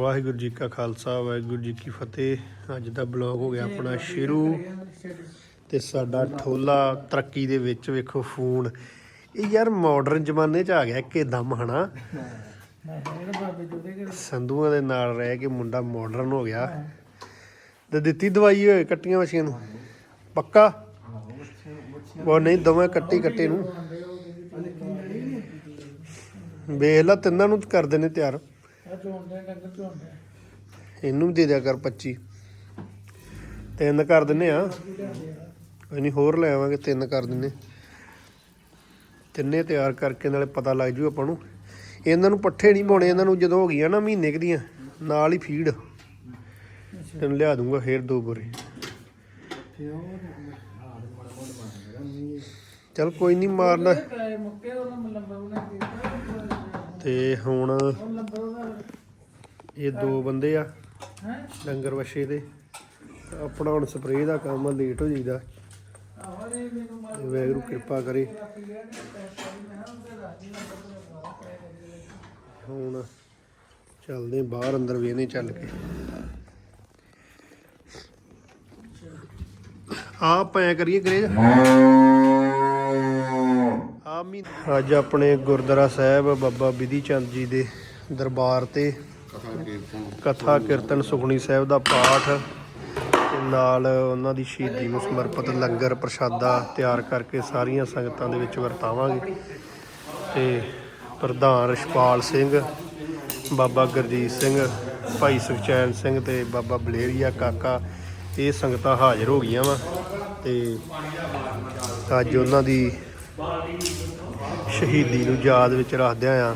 ਵਾਹਿਗੁਰੂ ਜੀ ਕਾ ਖਾਲਸਾ, ਵਾਹਿਗੁਰੂ ਜੀ ਕੀ ਫਤਿਹ। ਅੱਜ ਦਾ ਬਲੌਗ ਹੋ ਗਿਆ ਆਪਣਾ ਸ਼ੁਰੂ। ਤੇ ਸਾਡਾ ਠੋਲਾ ਤਰੱਕੀ ਦੇ ਵਿੱਚ ਵੇਖੋ ਫੋਨ। ਇਹ ਯਾਰ ਮਾਡਰਨ ਜ਼ਮਾਨੇ 'ਚ ਆ ਗਿਆ ਕਿ ਇੱਕਦਮ ਹਨਾ? ਸੰਧੂਆਂ ਦੇ ਨਾਲ ਰਹਿ ਕੇ ਮੁੰਡਾ ਮਾਡਰਨ ਹੋ ਗਿਆ। ਤੇ ਦਿੱਤੀ ਦਵਾਈ ਹੋਏ ਕੱਟੀਆਂ ਮਸ਼ੀਨ ਨੂੰ। ਪੱਕਾ? ਉਹ ਨਹੀਂ, ਦੋਵੇਂ ਕੱਟੀ ਕੱਟੇ ਨੂੰ। ਵੇਖ ਲਾ, ਤਿੰਨਾਂ ਨੂੰ ਕਰਦੇ ਨੇ ਤਿਆਰ। ਇਹਨੂੰ ਵੀ ਦੇ ਦਿਆ ਕਰ 25 ਤਿੰਨ ਕਰ ਦਿੰਨੇ ਆ। ਕੋਈ ਨਹੀਂ ਹੋਰ ਲੈ ਆਵਾਂਗੇ ਤਿੰਨ ਕਰ ਦਿੰਨੇ। ਤਿੰਨੇ ਤਿਆਰ ਕਰਕੇ ਨਾਲੇ ਪਤਾ ਲੱਗ ਜੂ ਆਪਾਂ ਨੂੰ। ਇਹਨਾਂ ਨੂੰ ਪੱਠੇ ਨਹੀਂ ਪਾਉਣੇ ਇਹਨਾਂ ਨੂੰ ਜਦੋਂ ਹੋ ਗਈਆਂ ਨਾ ਮਹੀਨੇ ਕੁ ਦੀਆਂ ਨਾਲ ਹੀ ਫੀਡ। ਤੈਨੂੰ ਲਿਆ ਦੂੰਗਾ ਫੇਰ ਦੋ ਬੋਰੇ ਚਲ ਕੋਈ ਨਹੀਂ ਮਾਰਨਾ। ਤੇ ਹੁਣ ਇਹ ਦੋ ਬੰਦੇ ਆ, ਡੰਗਰ ਵਛੇ ਦੇ। ਆਪਣਾ ਹੁਣ ਸਪਰੇਅ ਦਾ ਕੰਮ ਲੇਟ ਹੋ ਜਾਈਦਾ। ਤੇ ਵੈਗਰੂ ਕਿਰਪਾ ਕਰੇ। ਹੁਣ ਚੱਲਦੇ ਬਾਹਰ, ਅੰਦਰ ਵੇਨੇ ਚੱਲ ਕੇ। ਆਪ ਐ ਕਰੀਏ ਗਰੇਜ ਆ ਮੀ ਅੱਜ ਆਪਣੇ ਗੁਰਦੁਆਰਾ ਸਾਹਿਬ ਬਾਬਾ ਬਿਧੀ ਚੰਦ ਜੀ ਦੇ ਦਰਬਾਰ ਤੇ ਕਥਾ ਕੀਰਤਨ। ਸੁਖਣੀ ਸਾਹਿਬ ਦਾ ਪਾਠ ਤੇ ਨਾਲ ਉਹਨਾਂ ਦੀ ਸ਼ਹੀਦੀ ਨੂੰ ਸਮਰਪਿਤ ਲੰਗਰ ਪ੍ਰਸ਼ਾਦਾ ਤਿਆਰ ਕਰਕੇ ਸਾਰੀਆਂ ਸੰਗਤਾਂ ਦੇ ਵਿੱਚ ਵਰਤਾਵਾਂਗੇ। ਤੇ ਪ੍ਰਧਾਨ ਰਿਸ਼ਪਾਲ ਸਿੰਘ ਬਾਬਾ ਗੁਰਜੀਤ ਸਿੰਘ ਭਾਈ ਸੁਖਚੈਨ ਸਿੰਘ ਤੇ ਬਾਬਾ ਬਲੇਰੀਆ ਕਾਕਾ ਇਹ ਸੰਗਤਾਂ ਹਾਜ਼ਰ ਹੋ ਗਈਆਂ ਵਾ ਤੇ ਅੱਜ ਉਹਨਾਂ ਦੀ ਸ਼ਹੀਦੀ ਨੂੰ ਯਾਦ ਵਿੱਚ ਰੱਖਦਿਆਂ ਆ,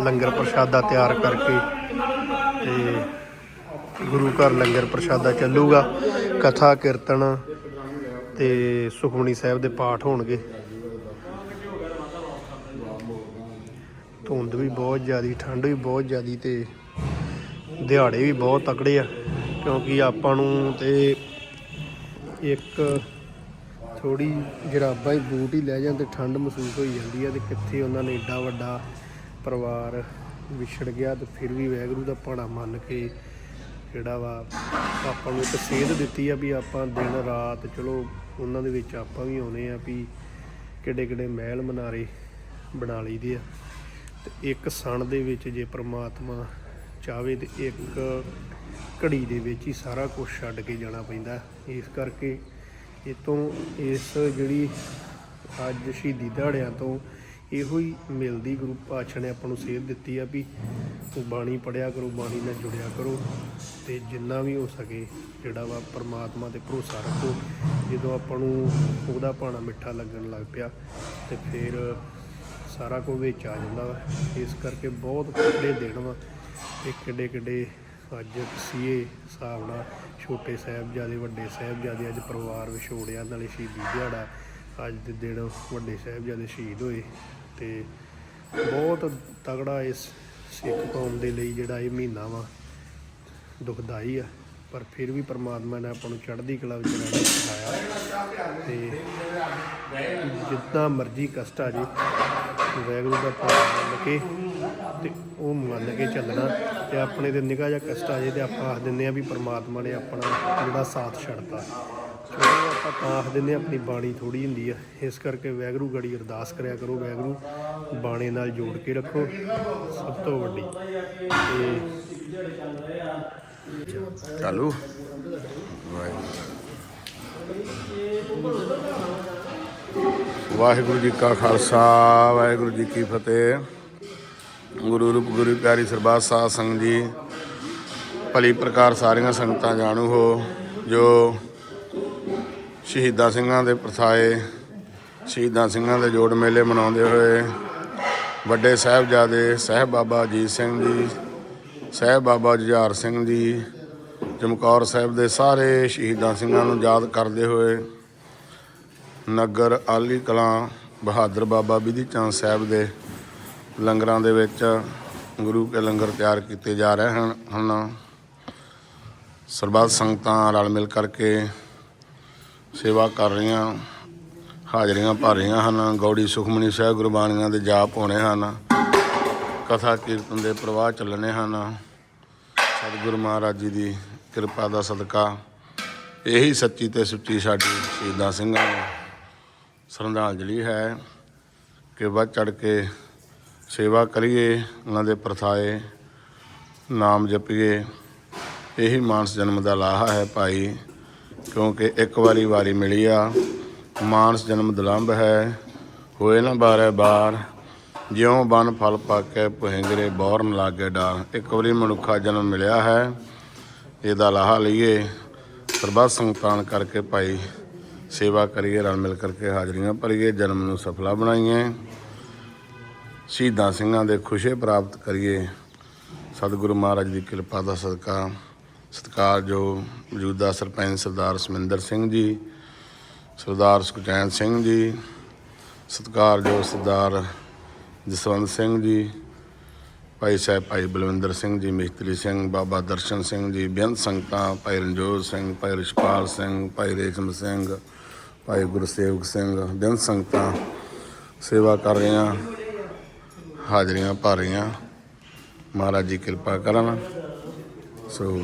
ਲੰਗਰ ਪ੍ਰਸ਼ਾਦਾ ਤਿਆਰ ਕਰਕੇ ਤੇ ਗੁਰੂ ਘਰ ਲੰਗਰ ਪ੍ਰਸ਼ਾਦਾ ਚੱਲੂਗਾ, ਕਥਾ, ਕੀਰਤਨ ਤੇ ਸੁਖਮਨੀ ਸਾਹਿਬ ਦੇ ਪਾਠ ਹੋਣਗੇ। ਧੁੰਦ ਵੀ ਬਹੁਤ ਜ਼ਿਆਦੀ, ਠੰਡ ਵੀ ਬਹੁਤ ਜ਼ਿਆਦੀ ਤੇ ਦਿਹਾੜੇ ਵੀ ਬਹੁਤ ਤਕੜੇ ਆ, ਕਿਉਂਕਿ ਆਪਾਂ ਨੂੰ ਤੇ ਇੱਕ ਥੋੜੀ ਜਰਾਬਾਂ ਹੀ ਬੂਟ ਹੀ ਲੈ ਜਾਂਦੇ ਠੰਡ ਮਹਿਸੂਸ ਹੋਈ ਜਾਂਦੀ ਆ ਤੇ ਕਿੱਥੇ ਉਹਨਾਂ ਨੇ ਏਡਾ ਵੱਡਾ ਪਰਿਵਾਰ ਵਿਛੜ ਗਿਆ ਤੇ ਫਿਰ ਵੀ ਵੈਗਰੂ ਦਾ ਪਾਣਾ ਮੰਨ ਕੇ ਜਿਹੜਾ ਵਾ ਆਪਾਂ ਨੂੰ ਇੱਕ ਸੇਧ ਦਿੱਤੀ ਆ ਵੀ ਆਪਾਂ ਦਿਨ ਰਾਤ ਚਲੋ ਉਹਨਾਂ ਦੇ ਵਿੱਚ ਆਪਾਂ ਵੀ ਆਉਨੇ ਆ ਵੀ ਕਿੱਡੇ ਕਿੱਡੇ ਮਹਿਲ ਮਨਾਰੇ ਬਣਾ ਲਈਦੇ ਆ। ਤੇ ਇੱਕ ਸਣ ਦੇ ਵਿੱਚ ਜੇ ਪ੍ਰਮਾਤਮਾ ਚਾਵੇ ਤੇ ਇੱਕ ਘੜੀ ਦੇ ਵਿੱਚ ਹੀ ਸਾਰਾ ਕੁਝ ਛੱਡ ਕੇ ਜਾਣਾ ਪੈਂਦਾ। ਇਸ ਕਰਕੇ ਇਹ ਤੋਂ ਇਸ ਜਿਹੜੀ ਅੱਜ ਸ਼ਹੀਦੀ ਦਿਹਾੜਿਆਂ ਤੋਂ ਇਹੋ ਹੀ ਮਿਲਦੀ ਗੁਰੂ ਪਾਤਸ਼ਾਹ ਨੇ ਆਪਾਂ ਨੂੰ ਸੇਧ ਦਿੱਤੀ ਆ ਵੀ ਬਾਣੀ ਪੜਿਆ ਕਰੋ, ਬਾਣੀ ਨਾਲ ਜੁੜਿਆ ਕਰੋ ਤੇ ਜਿੰਨਾ ਵੀ ਹੋ ਸਕੇ ਜਿਹੜਾ ਵਾ ਪਰਮਾਤਮਾ ਤੇ ਭਰੋਸਾ ਰੱਖੋ। ਜਦੋਂ ਆਪਾਂ ਨੂੰ ਉਹਦਾ ਪਾਣਾ ਮਿੱਠਾ ਲੱਗਣ ਲੱਗ ਪਿਆ ਤੇ ਫਿਰ ਸਾਰਾ ਕੁਝ ਵਿੱਚ ਆ ਜਾਂਦਾ ਵਾ। ਇਸ ਕਰਕੇ ਬਹੁਤ ਕਿੱਡੇ ਦਿਨ ਵਾ ਤੇ ਕਿੱਡੇ ਕਿੱਡੇ ਅੱਜ ਸੀਏ ਹਿਸਾਬ ਨਾਲ ਛੋਟੇ ਸਾਹਿਬਜ਼ਾਦੇ, ਵੱਡੇ ਸਾਹਿਬਜ਼ਾਦੇ ਅੱਜ ਪਰਿਵਾਰ ਵਿਛੋੜਿਆ ਨਾਲੇ ਸ਼ਹੀਦੀ ਦਿਹਾੜਾ ਅੱਜ ਦੇ ਦਿਨ ਵੱਡੇ ਸਾਹਿਬਜ਼ਾਦੇ ਸ਼ਹੀਦ ਹੋਏ ਤੇ ਬਹੁਤ ਤਗੜਾ ਇਸ ਸਿੱਖ ਕੌਮ ਦੇ ਲਈ ਜਿਹੜਾ ਇਹ ਮਹੀਨਾ ਵਾ ਦੁਖਦਾਈ ਆ। ਪਰ ਫਿਰ ਵੀ ਪਰਮਾਤਮਾ ਨੇ ਆਪਾਂ ਨੂੰ ਚੜ੍ਹਦੀ ਕਲਾ ਵਿੱਚ ਰਹਿਣਾ ਸਿਖਾਇਆ ਤੇ ਜਿੰਨਾ ਮਰਜ਼ੀ ਕਸ਼ਟ ਆ ਜੇ ਵੈਗਰੂ ਦਾ ਪਾਠ ਮੰਨ ਕੇ ਤੇ ਉਹ ਮੰਨ ਕੇ ਚੱਲਣਾ ਤੇ ਆਪਣੇ ਤੇ ਨਿਗਾਹ ਜਿਹਾ ਕਸ਼ਟ ਆ ਜੇ ਤੇ ਆਪਾਂ ਆਖ ਦਿੰਦੇ ਆ ਵੀ ਪ੍ਰਮਾਤਮਾ ਨੇ ਆਪਣਾ ਜਿਹੜਾ ਸਾਥ ਛੱਡਤਾ। ਚਲੋ ਆਪਾਂ ਤਾਂ ਆਖ ਦਿੰਦੇ ਹਾਂ ਆਪਣੀ ਬਾਣੀ ਥੋੜੀ ਹੁੰਦੀ ਆ। ਇਸ ਕਰਕੇ ਵੈਗਰੂ ਗੜੀ ਅਰਦਾਸ ਕਰਿਆ ਕਰੋ, ਵੈਗਰੂ ਬਾਣੇ ਨਾਲ ਜੋੜ ਕੇ ਰੱਖੋ, ਸਭ ਤੋਂ ਵੱਡੀ। ਤੇ ਚਾਲੂ। ਵਾਹਿਗੁਰੂ ਜੀ ਕਾ ਖਾਲਸਾ, ਵਾਹਿਗੁਰੂ ਜੀ ਕੀ ਫਤਿਹ। ਗੁਰੂ ਰੂਪ ਗੁਰੂ ਪਿਆਰੀ ਸਰਬਾਤ ਸਾਧ ਸੰਗਤ ਜੀ, ਭਲੀ ਪ੍ਰਕਾਰ ਸਾਰੀਆਂ ਸੰਗਤਾਂ ਜਾਣੂ ਹੋ, ਜੋ ਸ਼ਹੀਦਾਂ ਸਿੰਘਾਂ ਦੇ ਪ੍ਰਥਾਏ, ਸ਼ਹੀਦਾਂ ਸਿੰਘਾਂ ਦੇ ਜੋੜ ਮੇਲੇ ਮਨਾਉਂਦੇ ਹੋਏ, ਵੱਡੇ ਸਾਹਿਬਜ਼ਾਦੇ ਸਾਹਿਬ ਬਾਬਾ ਅਜੀਤ ਸਿੰਘ ਜੀ, ਸਾਹਿਬ ਬਾਬਾ ਜੁਝਾਰ ਸਿੰਘ ਜੀ ਚਮਕੌਰ ਸਾਹਿਬ ਦੇ ਸਾਰੇ ਸ਼ਹੀਦਾਂ ਸਿੰਘਾਂ ਨੂੰ ਯਾਦ ਕਰਦੇ ਹੋਏ, ਨਗਰ ਆਲੀ ਕਲਾਂ ਬਹਾਦਰ ਬਾਬਾ ਬਿਧੀ ਚੰਦ ਸਾਹਿਬ ਦੇ ਲੰਗਰਾਂ ਦੇ ਵਿੱਚ ਗੁਰੂ ਕੇ ਲੰਗਰ ਤਿਆਰ ਕੀਤੇ ਜਾ ਰਹੇ ਹਨ ਹਨ। ਸਰਬੱਤ ਸੰਗਤਾਂ ਰਲ ਮਿਲ ਕਰਕੇ ਸੇਵਾ ਕਰ ਰਹੀਆਂ, ਹਾਜ਼ਰੀਆਂ ਭਰ ਰਹੀਆਂ ਹਨ। ਗੌੜੀ ਸੁਖਮਨੀ ਸਾਹਿਬ ਗੁਰਬਾਣੀਆਂ ਦੇ ਜਾਪ ਹੋਣੇ ਹਨ। ਕਥਾ ਕੀਰਤਨ ਦੇ ਪ੍ਰਵਾਹ ਚੱਲਣੇ ਹਨ। ਸਤਿਗੁਰੂ ਮਹਾਰਾਜ ਜੀ ਦੀ ਕਿਰਪਾ ਦਾ ਸਦਕਾ। ਇਹੀ ਸੱਚੀ ਤੇ ਸੁੱਚੀ ਸਾਡੀ ਸ਼ਹੀਦਾਂ ਸਿੰਘਾਂ ਨੂੰ ਸ਼ਰਧਾਂਜਲੀ ਹੈ ਕਿ ਵੱਧ ਚੜ ਕੇ ਸੇਵਾ ਕਰੀਏ, ਉਹਨਾਂ ਦੇ ਪ੍ਰਥਾਏ, ਨਾਮ ਜਪੀਏ। ਇਹੀ ਮਾਨਸ ਜਨਮ ਦਾ ਲਾਹਾ ਹੈ ਭਾਈ, ਕਿਉਂਕਿ ਇੱਕ ਵਾਰੀ ਵਾਰੀ ਮਿਲੀ ਆ ਮਾਨਸ ਜਨਮ ਦੁਲੰਭ ਹੈ। ਹੋਏ ਨਾ ਬਾਰੇ ਬਾਰ, ਜਿਉਂ ਬਨ ਫਲ ਪਾਕੇ ਪੁਹਿੰਗਰੇ ਬੌਰਨ ਲਾਗੇ ਡਾਰ। ਇੱਕ ਵਾਰੀ ਮਨੁੱਖਾ ਜਨਮ ਮਿਲਿਆ ਹੈ, ਇਹਦਾ ਲਾਹਾ ਲਈਏ। ਸਰਬੱਤ ਸੰਤਾਨ ਕਰਕੇ ਭਾਈ, ਸੇਵਾ ਕਰੀਏ, ਰਲ ਮਿਲ ਕਰਕੇ ਹਾਜ਼ਰੀਆਂ ਭਰੀਏ, ਜਨਮ ਨੂੰ ਸਫਲਾ ਬਣਾਈਏ। ਸ਼ਹੀਦਾਂ ਸਿੰਘਾਂ ਦੇ ਖੁਸ਼ੇ ਪ੍ਰਾਪਤ ਕਰੀਏ। ਸਤਿਗੁਰੂ ਮਹਾਰਾਜ ਦੀ ਕਿਰਪਾ ਦਾ ਸਦਕਾ, ਸਤਿਕਾਰਯੋਗ ਮੌਜੂਦਾ ਸਰਪੰਚ ਸਰਦਾਰ ਸਮਿੰਦਰ ਸਿੰਘ ਜੀ, ਸਰਦਾਰ ਸੁਖਚੈਨ ਸਿੰਘ ਜੀ, ਸਤਿਕਾਰਯੋਗ ਸਰਦਾਰ ਜਸਵੰਤ ਸਿੰਘ ਜੀ, ਭਾਈ ਸਾਹਿਬ ਭਾਈ ਬਲਵਿੰਦਰ ਸਿੰਘ ਜੀ, ਮਿਸਤਰੀ ਸਿੰਘ ਬਾਬਾ ਦਰਸ਼ਨ ਸਿੰਘ ਜੀ, ਬੇਅੰਤ ਸੰਗਤਾਂ, ਭਾਈ ਰਣਜੋਤ ਸਿੰਘ, ਭਾਈ ਰਿਸ਼ਪਾਲ ਸਿੰਘ, ਭਾਈ ਰੇਸ਼ਮ ਸਿੰਘ, ਭਾਈ ਗੁਰਸੇਵਕ ਸਿੰਘ, ਬੇਅੰਤ ਸੰਗਤਾਂ ਸੇਵਾ ਕਰ ਰਹੇ ਹਾਂ ਹਾਜ਼ਰੀਆਂ ਭਰ ਰਹੀਆਂ। ਮਹਾਰਾਜ ਜੀ ਕਿਰਪਾ ਕਰਨ। ਸੋ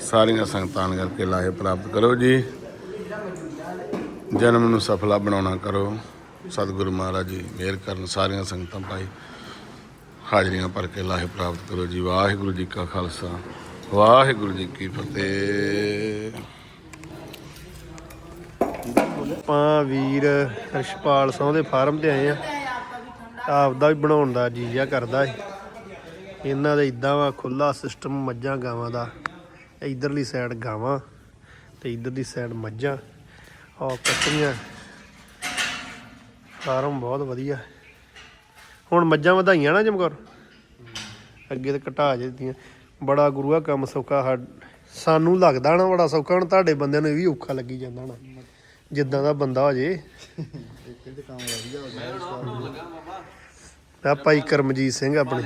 ਸਾਰੀਆਂ ਸੰਗਤਾਂ ਨੇ ਕਰਕੇ ਲਾਹੇ ਪ੍ਰਾਪਤ ਕਰੋ ਜੀ। ਜਨਮ ਨੂੰ ਸਫਲਾ ਬਣਾਉਣਾ ਕਰੋ। ਸਤਿਗੁਰੂ ਮਹਾਰਾਜ ਜੀ ਮਿਹਰ ਕਰਨ ਸਾਰੀਆਂ ਸੰਗਤਾਂ ਭਾਈ। ਹਾਜ਼ਰੀਆਂ ਭਰ ਕੇ ਲਾਹੇ ਪ੍ਰਾਪਤ ਕਰੋ ਜੀ। ਵਾਹਿਗੁਰੂ ਜੀ ਕਾ ਖਾਲਸਾ। ਵਾਹਿਗੁਰੂ ਜੀ ਕੀ ਫਤਿਹ। ਆਪਾਂ ਵੀਰ ਰਸ਼ਪਾਲ ਸਿੰਘ ਦੇ ਫਾਰਮ ਤੇ ਆਏ ਆ। ਆਪਦਾ ਵੀ ਬਣਾਉਣ ਦਾ ਜੀ ਜਿਆ ਕਰਦਾ ਹੈ ਇਹਨਾਂ ਦਾ ਇਦਾਂ ਵਾ ਖੁੱਲਾ ਸਿਸਟਮ ਮੱਝਾਂ ਗਾਵਾਂ ਦਾ। ਇਧਰਲੀ ਸਾਈਡ ਗਾਵਾਂ ਤੇ ਇਧਰਲੀ ਸਾਈਡ ਮੱਝਾਂ। ਔਰ ਕੱਟੀਆਂ। ਫਾਰਮ ਬਹੁਤ ਵਧੀਆ। ਹੁਣ ਮੱਝਾਂ ਵਧਾਈਆਂ ਨਾ ਜਮਕੌਰ? ਅੱਗੇ ਤੇ ਘਟਾ ਦਿੱਤੀਆਂ। ਬੜਾ ਗੁਰੂਆ ਕੰਮ ਸੌਖਾ। ਸਾ- ਸਾਨੂੰ ਲੱਗਦਾ ਨਾ ਬੜਾ ਸੌਖਾ। ਹੁਣ ਤੁਹਾਡੇ ਬੰਦਿਆਂ ਨੂੰ ਇਹ ਵੀ ਔਖਾ ਲੱਗੀ ਜਾਂਦਾ ਨਾ ਜਿੱਦਾਂ ਦਾ ਬੰਦਾ ਹੋ ਜੇ। ਆ ਭਾਈ ਕਰਮਜੀਤ ਸਿੰਘ ਆਪਣੇ।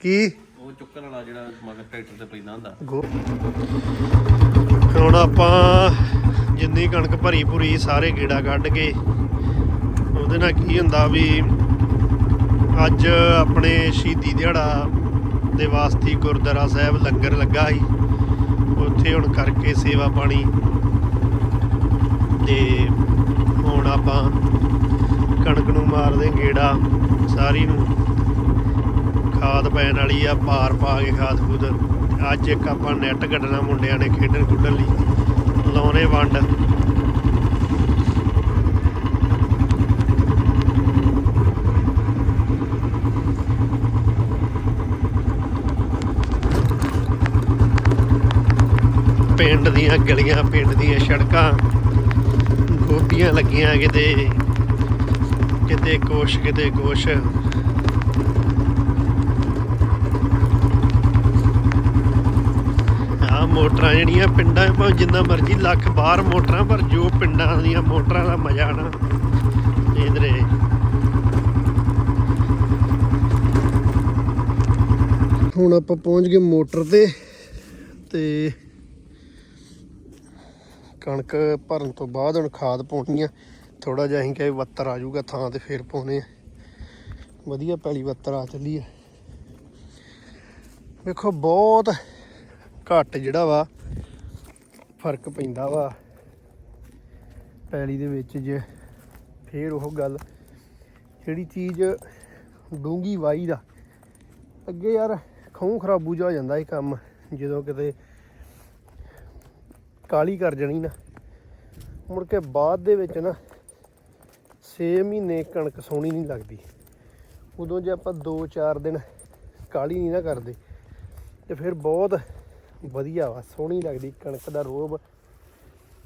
ਕੀ? ਉਹ ਚੁੱਕਣ ਵਾਲਾ ਜਿਹੜਾ ਮਗਰ ਟਰੈਕਟਰ ਤੇ ਪੈਂਦਾ ਹੁੰਦਾ। ਗੋ ਹੁਣ ਆਪਾਂ ਜਿੰਨੀ ਕਣਕ ਭਰੀ ਭੁਰੀ ਸਾਰੇ ਗੇੜਾ ਕੱਢ ਕੇ ਉਹਦੇ ਨਾਲ ਕੀ ਹੁੰਦਾ ਵੀ ਅੱਜ ਆਪਣੇ ਸ਼ਹੀਦੀ ਦਿਹਾੜਾ ਦੇ ਵਾਸਤੇ ਗੁਰਦੁਆਰਾ ਸਾਹਿਬ ਲੰਗਰ ਲੱਗਾ ਸੀ। ਉੱਥੇ ਹੁਣ ਕਰਕੇ ਸੇਵਾ ਪਾਣੀ ਤੇ ਹੁਣ ਆਪਾਂ ਕਣਕ ਨੂੰ ਮਾਰਦੇ ਗੇੜਾ, ਸਾਰੀ ਨੂੰ ਖਾਦ ਪੈਣ ਵਾਲੀ ਆ ਪਾਰ ਪਾ ਕੇ ਖਾਦ ਖੂਦ। ਅੱਜ ਇੱਕ ਆਪਾਂ ਨੈਟ ਕੱਢਣਾ ਮੁੰਡਿਆਂ ਨੇ, ਖੇਡਣ ਖੁੱਡਣ ਲਈ। ਲਾਉਣੇ ਵੰਡ। ਪਿੰਡ ਦੀਆਂ ਗਲੀਆਂ, ਪਿੰਡ ਦੀਆਂ ਸੜਕਾਂ। ਗੋਪੀਆਂ ਲੱਗੀਆਂ ਕਿਤੇ ਕਿਤੇ ਕੁਛ ਕਿਤੇ ਕੁਛ। ਆ ਮੋਟਰਾਂ ਜਿਹੜੀਆਂ ਪਿੰਡਾਂ ਭਾਵੇਂ ਜਿੰਨਾ ਮਰਜ਼ੀ ਲੱਖ ਬਾਹਰ ਮੋਟਰਾਂ, ਪਰ ਜੋ ਪਿੰਡਾਂ ਦੀਆਂ ਮੋਟਰਾਂ ਦਾ ਮਜ਼ਾ ਨਾ ਇਧਰੇ ਹੁਣ ਆਪਾਂ ਪਹੁੰਚ ਗਏ ਮੋਟਰ ਤੇ ਤੇ ਕਣਕ ਭਰਨ ਤੋਂ ਬਾਅਦ ਹੁਣ ਖਾਦ ਪਾਉਣੀ ਆ। ਥੋੜਾ ਜਿਹਾ ਅਸੀਂ ਕਹੇ ਵੱਤਰ ਆ ਜਾਊਗਾ ਥਾਂ ਤੇ ਫੇਰ ਪਾਉਣੇ ਆ। ਵਧੀਆ ਪੈਲੀ ਵੱਤਰ ਆ ਚੱਲੀ ਆ। ਵੇਖੋ, ਬਹੁਤ ਘੱਟ ਜਿਹੜਾ ਵਾ ਫ਼ਰਕ ਪੈਂਦਾ ਵਾ। ਪੈਲੀ ਦੇ ਵਿੱਚ ਜੇ ਫੇਰ ਉਹ ਗੱਲ, ਜਿਹੜੀ ਚੀਜ਼ ਡੂੰਗੀ ਵਾਈ ਦਾ, ਅੱਗੇ ਯਾਰ ਖੂਹ ਖਰਾਬੂ ਜਿਹਾ ਜਾਂਦਾ ਇਹ ਕੰਮ, ਜਦੋਂ ਕਿਤੇ ਕਾਲੀ ਕਰ ਜਾਣੀ ਨਾ। ਮੁੜ ਕੇ ਬਾਅਦ ਦੇ ਵਿੱਚ ਨਾ 6 ਮਹੀਨੇ ਕਣਕ ਸੋਹਣੀ ਨਹੀਂ ਲੱਗਦੀ। ਉਦੋਂ ਜੇ ਆਪਾਂ 2-4 ਦਿਨ ਕਾਲੀ ਨਹੀਂ ਨਾ ਕਰਦੇ, ਤੇ ਫਿਰ ਬਹੁਤ ਵਧੀਆ ਵਾ, ਸੋਹਣੀ ਲੱਗਦੀ ਕਣਕ ਦਾ ਰੋਬ।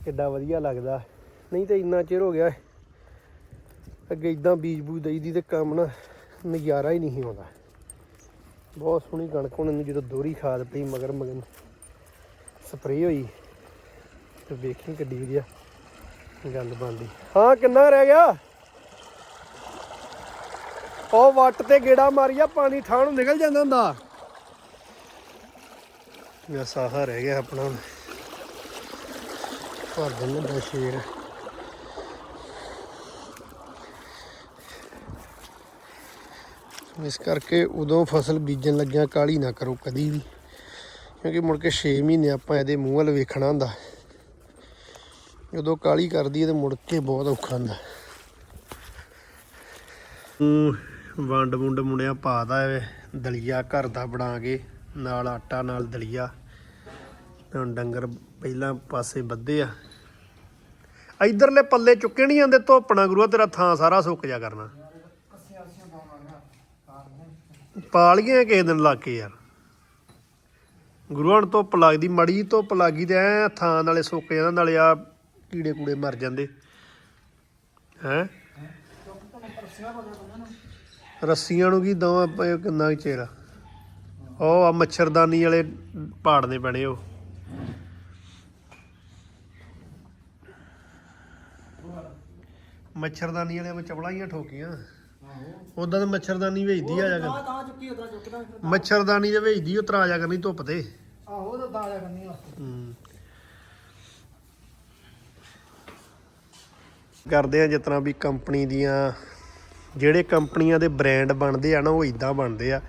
ਕਿੱਡਾ ਵਧੀਆ ਲੱਗਦਾ। ਨਹੀਂ ਤਾਂ ਇੰਨਾ ਚਿਰ ਹੋ ਗਿਆ, ਅੱਗੇ ਇਦਾਂ ਬੀਜ ਬੂਜ ਦਈਦੀ ਤੇ ਕੰਮ ਨਾ ਨਜ਼ਾਰਾ ਹੀ ਨਹੀਂ ਆਉਂਦਾ। ਬਹੁਤ ਸੋਹਣੀ ਕਣਕ ਹੁਣ ਨੂੰ ਜਦੋਂ ਦੋਹਰੀ ਖਾਦ ਪਈ ਮਗਰ ਮਗਰ ਸਪਰੇਅ ਹੋਈ। ਤੇ ਵੇਖੀ ਕਿੱਡੀ ਵਧੀਆ ਗੱਲ ਬਣਦੀ। ਹਾਂ, ਕਿੰਨਾ ਰਹਿ ਗਿਆ? ਉਹ ਵੱਟ ਤੇ ਗੇੜਾ ਮਾਰੀਆ, ਪਾਣੀ ਠਾਣ ਨੂੰ ਨਿਕਲ ਜਾਂਦਾ ਹੁੰਦਾ। ਇਹ ਸਾਹਾ ਰਹਿ ਗਿਆ ਆਪਣਾ ਭਰ ਦਿੰਦੇ ਸ਼ੇਰ। ਇਸ ਕਰਕੇ ਉਦੋਂ ਫਸਲ ਬੀਜਣ ਲੱਗਿਆ ਕਾਲੀ ਨਾ ਕਰੋ ਕਦੀ ਵੀ। ਕਿਉਂਕਿ ਮੁੜ ਕੇ 6 ਮਹੀਨੇ ਆਪਾਂ ਇਹਦੇ ਮੂੰਹ ਵੱਲ ਵੇਖਣਾ ਹੁੰਦਾ। ਜਦੋਂ ਕਾਲੀ ਕਰਦੀ ਹੈ ਤੇ ਮੁੜ ਕੇ ਬਹੁਤ ਔਖਾ ਹੁੰਦਾ। ਵੰਡ ਵੁੰਡ ਮੁੰਡਿਆ ਪਾਦਾ ਐ ਦਲੀਆ ਘਰ ਦਾ ਬਣਾ ਕੇ, ਨਾਲ ਆਟਾ, ਨਾਲ ਦਲੀਆ। ਹੁਣ ਡੰਗਰ ਪਹਿਲਾਂ ਪਾਸੇ ਵੱਧੇ ਆ। ਇਧਰਲੇ ਪੱਲੇ ਚੁੱਕੇ ਨਹੀਂ ਜਾਂਦੇ, ਧੋਪਣਾ ਗੁਰੂਆ, ਤੇਰਾ ਥਾਂ ਸਾਰਾ ਸੁੱਕ ਜਾ ਕਰਨਾ। ਪਾਲੀਆਂ ਕਿਸੇ ਦਿਨ ਲਾ ਕੇ ਯਾਰ। ਗੁਰੂਆਂ ਨੂੰ ਧੁੱਪ ਲੱਗਦੀ, ਮੜੀ ਜਿਹੀ ਧੁੱਪ ਲੱਗੀ ਤੇ ਐ ਥਾਂ ਨਾਲੇ ਸੁੱਕ ਜਾਂਦਾ, ਨਾਲੇ ਆ ਕੀੜੇ ਕੂੜੇ ਮਰ ਜਾਂਦੇ। ਹੈ? ਰੱਸੀਆਂ ਨੂੰ ਕੀ ਦਵਾਂ ਕਿੰਨਾ ਕੁ ਚਿਰ? ਆ? ਉਹ ਆ ਮੱਛਰਦਾਨੀ ਵਾਲੇ ਪਾੜਨੇ ਪੈਣੇ ਉਹ। ਮੱਛਰਦਾਨੀ ਵਾਲੇ ਵਿੱਚ ਚਪਲਾਈਆਂ ਠੋਕੀਆਂ। ਉਦਾਂ ਤਾਂ ਮੱਛਰਦਾਨੀ ਵੇਚਦੀ ਆ ਜਾ ਚੁੱਕਦਾ ਮੱਛਰਦਾਨੀ ਦੇ ਵੇਚਦੀ ਉਹ ਤਰਾ ਜਾ ਕਰਨੀ ਧੁੱਪ ਤੇ। ਆਹੋ ਤਾਂ ਦਾਲਿਆ ਕਰਨੀ ਆ। ਕਰਦੇ ਆ ਜਿਤਨਾ ਵੀ ਕੰਪਨੀ ਦੀਆਂ, ਜਿਹੜੇ ਕੰਪਨੀਆਂ ਦੇ ਬ੍ਰਾਂਡ ਬਣਦੇ ਆ ਨਾ, ਉਹ ਇਦਾਂ ਬਣਦੇ ਆ।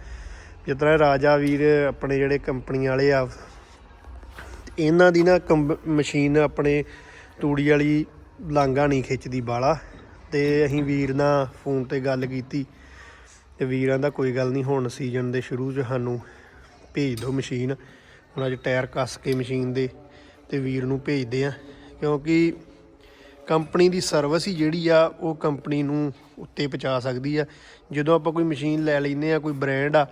ਜਿਤਨਾ ਰਾਜਾ ਵੀਰ ਆਪਣੇ ਜਿਹੜੇ ਕੰਪਨੀ ਵਾਲੇ ਆ, ਇਹਨਾਂ ਦੀ ਨਾ ਕੰਬ- ਮਸ਼ੀਨ ਆਪਣੇ ਤੂੜੀ ਵਾਲੀ ਲਾਂਗਾ ਨਹੀਂ ਖਿੱਚਦੀ ਬਾਲਾ ਤੇ ਅਸੀਂ ਵੀਰ ਨਾਲ ਫੋਨ ਤੇ ਗੱਲ ਕੀਤੀ, ਤੇ ਵੀਰਾਂ ਦਾ ਕੋਈ ਗੱਲ ਨਹੀਂ, ਹੁਣ ਸੀਜ਼ਨ ਦੇ ਸ਼ੁਰੂ 'ਚ ਸਾਨੂੰ ਭੇਜ ਦਿਓ ਮਸ਼ੀਨ। ਹੁਣ ਅੱਜ ਟਾਇਰ ਕੱਸ ਕੇ ਮਸ਼ੀਨ ਦੇ, ਤੇ ਵੀਰ ਨੂੰ ਭੇਜਦੇ ਆ, ਕਿਉਂਕਿ ਕੰਪਨੀ ਦੀ ਸਰਵਿਸ ਹੀ ਜਿਹੜੀ ਆ, ਉਹ ਕੰਪਨੀ ਨੂੰ ਉੱਤੇ ਪਹੁੰਚਾ ਸਕਦੀ ਆ। ਜਦੋਂ ਆਪਾਂ ਕੋਈ ਮਸ਼ੀਨ ਲੈ ਲੈਨੇ ਆ, ਕੋਈ ਬ੍ਰਾਂਡ ਆ,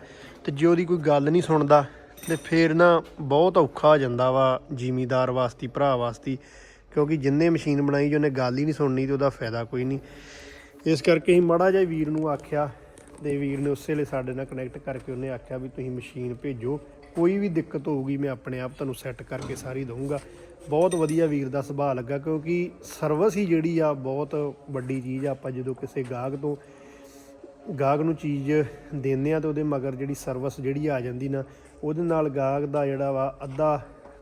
ਤੇ ਜੇ ਉਹਦੀ ਕੋਈ ਗੱਲ ਨਹੀਂ ਸੁਣਦਾ, ਤੇ ਫਿਰ ਨਾ ਬਹੁਤ ਔਖਾ ਹੋ ਜਾਂਦਾ ਵਾ ਜ਼ਿਮੀਦਾਰ ਵਾਸਤੇ, ਭਰਾ ਵਾਸਤੇ, ਕਿਉਂਕਿ ਜਿੰਨੇ ਮਸ਼ੀਨ ਬਣਾਈ ਜੇ ਉਹਨੇ ਗੱਲ ਹੀ ਨਹੀਂ ਸੁਣਨੀ ਤੇ ਉਹਦਾ ਫਾਇਦਾ ਕੋਈ ਨਹੀਂ। ਇਸ ਕਰਕੇ ਅਸੀਂ ਮਾੜਾ ਜਿਹਾ ਵੀਰ ਨੂੰ ਆਖਿਆ, ਤੇ ਵੀਰ ਨੇ ਉਸੇ ਵੇਲੇ ਸਾਡੇ ਨਾਲ ਕਨੈਕਟ ਕਰਕੇ ਉਹਨੇ ਆਖਿਆ ਵੀ ਤੁਸੀਂ ਮਸ਼ੀਨ ਭੇਜੋ ਕੋਈ ਵੀ ਦਿੱਕਤ ਹੋਊਗੀ, ਮੈਂ ਆਪਣੇ ਆਪ ਤੁਹਾਨੂੰ ਸੈੱਟ ਕਰਕੇ ਸਾਰੀ ਦਊਂਗਾ। ਬਹੁਤ ਵਧੀਆ ਵੀਰ ਦਾ ਸੁਭਾਅ ਲੱਗਾ, ਕਿਉਂਕਿ ਸਰਵਿਸ ਹੀ ਜਿਹੜੀ ਆ, ਬਹੁਤ ਵੱਡੀ ਚੀਜ਼ ਆ। ਆਪਾਂ ਜਦੋਂ ਕਿਸੇ ਗਾਹਕ ਤੋਂ, ਗਾਹਕ ਨੂੰ ਚੀਜ਼ ਦਿੰਦੇ ਆ, ਤੇ ਉਹਦੇ ਮਗਰ ਜਿਹੜੀ ਸਰਵਿਸ ਜਿਹੜੀ ਆ ਜਾਂਦੀ ਨਾ, ਉਹਦੇ ਨਾਲ ਗਾਹਕ ਦਾ ਜਿਹੜਾ ਵਾ, ਅੱਧਾ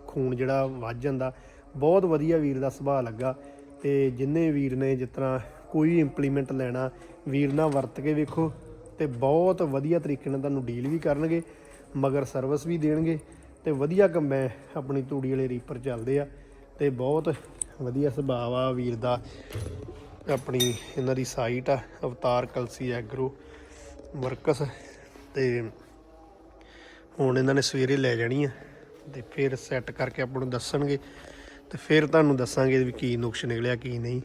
ਖੂਨ ਜਿਹੜਾ ਵੱਜ ਜਾਂਦਾ। ਬਹੁਤ ਵਧੀਆ ਵੀਰ ਦਾ ਸੁਭਾਅ ਲੱਗਾ, ਤੇ ਜਿੰਨੇ ਵੀਰ ਨੇ ਜਿਸ ਤਰ੍ਹਾਂ ਕੋਈ ਇੰਪਲੀਮੈਂਟ ਲੈਣਾ, ਵੀਰ ਨਾਲ ਵਰਤ ਕੇ ਵੇਖੋ, ਤੇ ਬਹੁਤ ਵਧੀਆ ਤਰੀਕੇ ਨਾਲ ਤੁਹਾਨੂੰ ਡੀਲ ਵੀ ਕਰਨਗੇ। ਮਗਰ ਸਰਵਿਸ ਵੀ ਦੇਣਗੇ ਤੇ ਵਧੀਆ ਕੰਮੈ ਆਪਣੀ ਤੂੜੀ ਵਾਲੇ ਰੀਪਰ ਚੱਲਦੇ ਆ ਤੇ ਬਹੁਤ ਵਧੀਆ ਸੁਭਾਅ ਆ ਵੀਰ ਦਾ। ਆਪਣੀ ਇਹਨਾਂ ਦੀ ਸਾਈਟ ਆ, ਅਵਤਾਰ ਕਲਸੀ ਐਗਰੋ, ਵਰਕਸ ਤੇ ਹੁਣ ਇਹਨਾਂ ਨੇ ਸਵੇਰੇ ਲੈ ਜਾਣੀ ਆ ਤੇ ਫਿਰ ਸੈੱਟ ਕਰਕੇ ਆਪਾਂ ਨੂੰ ਦੱਸਣਗੇ ਤੇ ਫਿਰ ਤੁਹਾਨੂੰ ਦੱਸਾਂਗੇ ਵੀ ਕੀ ਨੁਕਸ ਨਿਕਲਿਆ, ਕੀ ਨਹੀਂ।